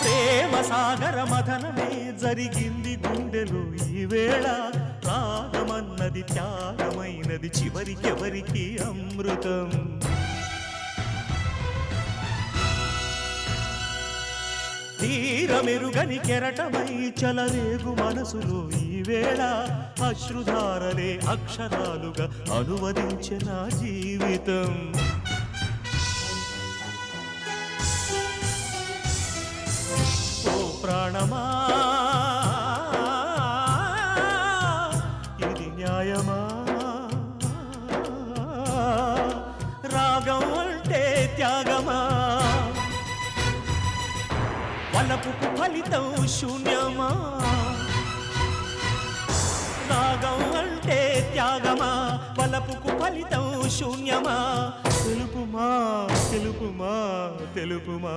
ప్రేమ సాగర మథనమే జరిగింది గుండెలు ఈవేళ రాగమన్నది త్యాగమైనది చివరికెవరికి అమృతం. తీరమెరుగని కెరటమై చలరేగు మనసులో ఈవేళ అశ్రుధారలే అక్షరాలుగా అనువదించిన జీవితం. ప్రాణమా? ఇది న్యాయమా? రాగం అంటే త్యాగమా? వలపు ఫలితం శూన్యమా? రాగం అంటే త్యాగమా? వలపుకు ఫలితం శూన్యమా? తెలుపుమా తెలుపుమా తెలుపుమా?